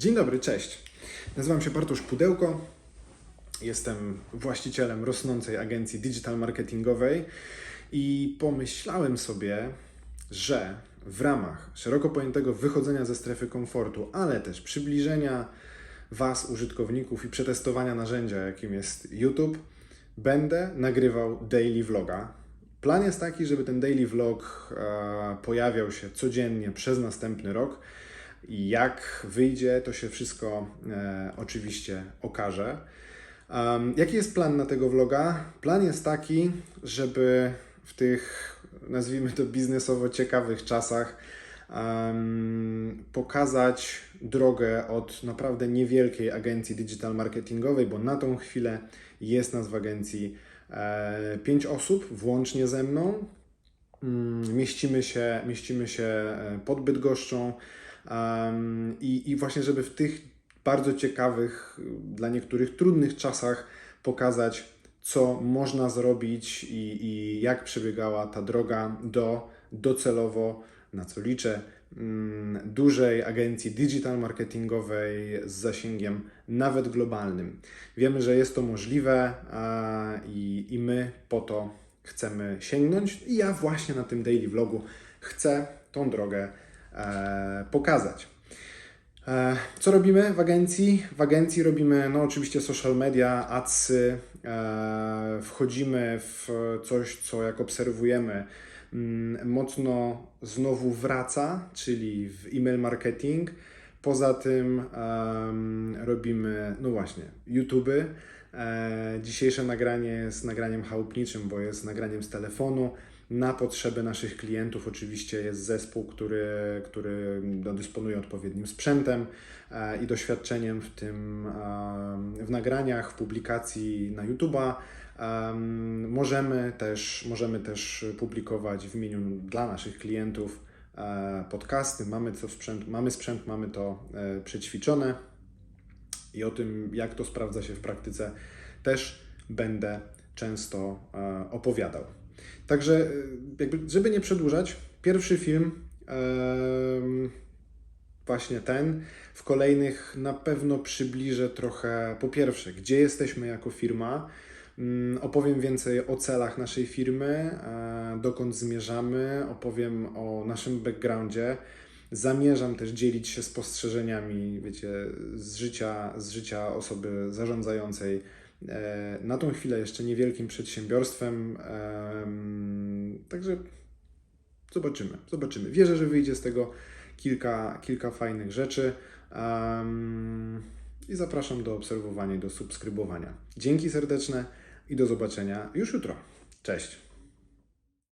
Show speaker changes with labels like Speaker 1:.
Speaker 1: Dzień dobry, cześć. Nazywam się Bartosz Pudełko. Jestem właścicielem rosnącej agencji digital marketingowej i pomyślałem sobie, że w ramach szeroko pojętego wychodzenia ze strefy komfortu, ale też przybliżenia Was, użytkowników i przetestowania narzędzia, jakim jest YouTube, będę nagrywał daily vloga. Plan jest taki, żeby ten daily vlog e, pojawiał się codziennie przez następny rok. Jak wyjdzie, to się wszystko e, oczywiście okaże. Um, jaki jest plan na tego vloga? Plan jest taki, żeby w tych, nazwijmy to biznesowo ciekawych czasach, um, pokazać drogę od naprawdę niewielkiej agencji digital marketingowej, bo na tą chwilę jest nas w agencji e, pięć osób, włącznie ze mną. Mm, Mieścimy się, mieścimy się e, pod Bydgoszczą um, i, i właśnie, żeby w tych bardzo ciekawych, dla niektórych trudnych czasach pokazać, co można zrobić i, i jak przebiegała ta droga do docelowo, na co liczę, mm, dużej agencji digital marketingowej z zasięgiem nawet globalnym. Wiemy, że jest to możliwe i, i my po to chcemy sięgnąć. I ja właśnie na tym daily vlogu chcę tą drogę pokazać. E, Co robimy w agencji? W agencji robimy, no oczywiście social media, adsy, e, wchodzimy w coś, co jak obserwujemy, mm, mocno znowu wraca, czyli w e-mail marketing. Poza tym robimy, no właśnie, YouTube. E, dzisiejsze nagranie jest nagraniem chałupniczym, bo jest nagraniem z telefonu. Na potrzeby naszych klientów oczywiście jest zespół, który, który no, dysponuje odpowiednim sprzętem e, i doświadczeniem w tym, em, w nagraniach, w publikacji na YouTube'a. Em, możemy, też, możemy też publikować w imieniu dla naszych klientów e, podcasty. Mamy, co sprzęt, mamy sprzęt, mamy to e, przećwiczone i o tym, jak to sprawdza się w praktyce, też będę często e, opowiadał. Także, e, jakby, żeby nie przedłużać, pierwszy film, właśnie ten, w kolejnych na pewno przybliżę trochę, po pierwsze, gdzie jesteśmy jako firma, Mm, Opowiem więcej o celach naszej firmy, e, dokąd zmierzamy, opowiem o naszym backgroundzie. Zamierzam też dzielić się spostrzeżeniami, wiecie, z życia, z życia osoby zarządzającej e, na tą chwilę jeszcze niewielkim przedsiębiorstwem. Em, Także zobaczymy, zobaczymy. Wierzę, że wyjdzie z tego kilka, kilka fajnych rzeczy. I zapraszam do obserwowania do subskrybowania. Dzięki serdeczne i do zobaczenia już jutro. Cześć.